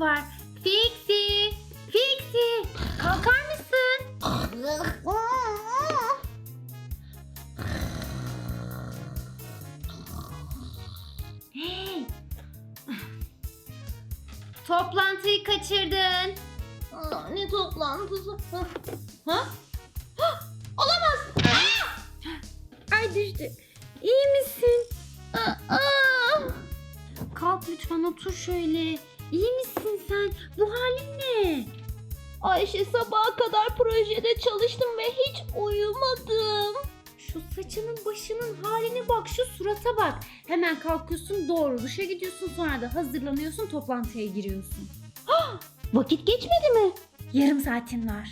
toplantısı var. Fixi, Fixi, kalkar mısın? Hey. Toplantıyı kaçırdın. Aa, ne toplantısı? Ha? Ha? Olamaz. Ay düştü. İyi misin? Aa, aa. Kalk lütfen otur şöyle. Bu halin ne? Ayşe sabaha kadar projede çalıştım ve hiç uyumadım. Şu saçının başının haline bak, şu surata bak. Hemen kalkıyorsun doğru duşa gidiyorsun sonra da hazırlanıyorsun toplantıya giriyorsun. Vakit geçmedi mi? Yarım saatin var.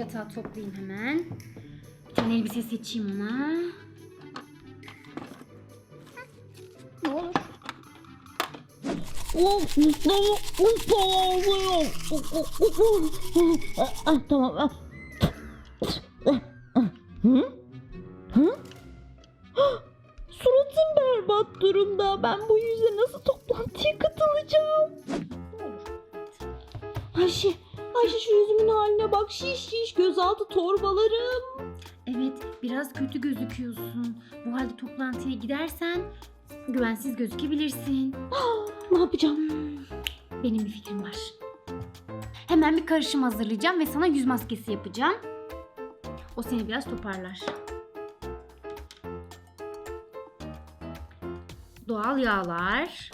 Yatağı toplayayım hemen. Bir tane elbise seçeyim ona. Ne olur. Ah, ah, tamam. ah. Ah, ah. Hı? Hı? Suratım berbat durumda. Ben bu yüzden nasıl toplantıya katılacağım? Ayşe şu yüzümün haline bak. Şiş şiş gözaltı torbalarım. Evet, biraz kötü gözüküyorsun. Bu halde toplantıya gidersen güvensiz gözükebilirsin. Ne yapacağım? Benim bir fikrim var. Hemen bir karışım hazırlayacağım ve sana yüz maskesi yapacağım. O seni biraz toparlar. Doğal yağlar.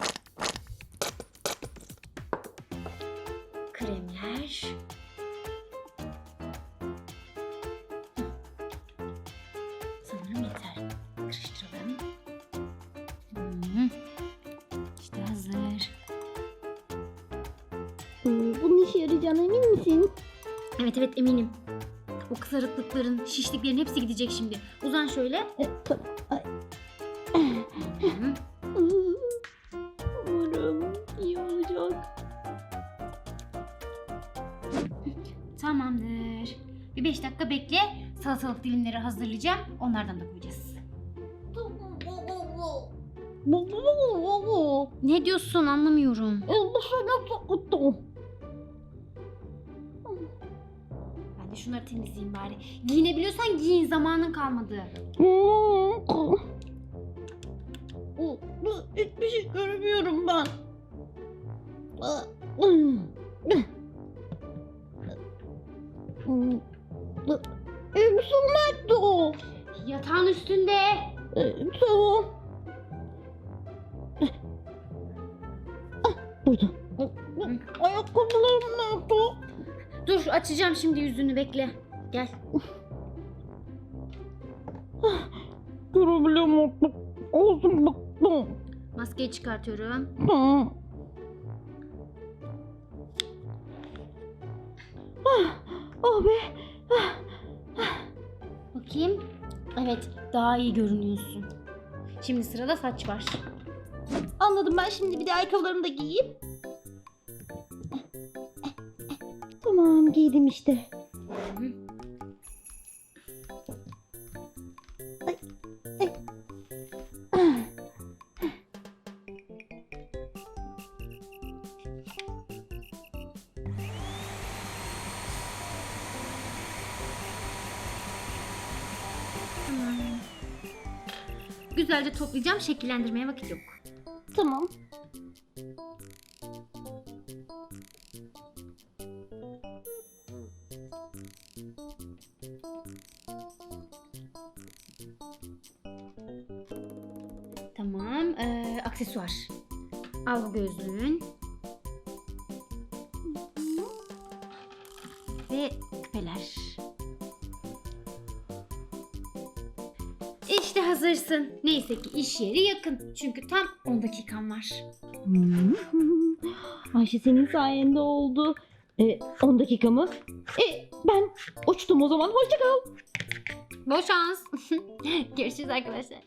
Kremler. Sanırım yeter. Karıştıralım. Hmm. İşte hazır. Hmm, Bunun işe yarayacağına emin misin? Evet evet eminim. O kızarıklıkların, şişliklerin hepsi gidecek şimdi. Uzan şöyle. E. Ay. Hı. 5 dakika bekle. Salatalık dilimleri hazırlayacağım. Onlardan da koyacağız. Ne diyorsun anlamıyorum. Ben de şunları temizleyeyim bari. Giyinebiliyorsan giyin zamanın kalmadı. Hiçbir şey görmüyorum ben. Tamam. Ah, Burada. Ayakkabılarım nerede? Dur açacağım şimdi yüzünü bekle. Gel. Görebiliyorum artık. Ağzım bıktım. Maskeyi çıkartıyorum. Ah, ah be. Bakayım. Evet daha iyi görünüyorsun. Şimdi sırada saç var. Anladım ben şimdi bir de ayakkabılarımı da giyeyim. Tamam giydim işte. Güzelce toplayacağım. Şekillendirmeye vakit yok. Tamam. Tamam. Ee, aksesuar. Al gözlüğün. Ve küpeler. İşte hazırsın. Neyse ki iş yeri yakın. Çünkü tam 10 dakikan var. Ayşe senin sayende oldu. E, 10 dakika mı? E, ben uçtum o zaman. Hoşça kal. Bol şans. Görüşürüz arkadaşlar.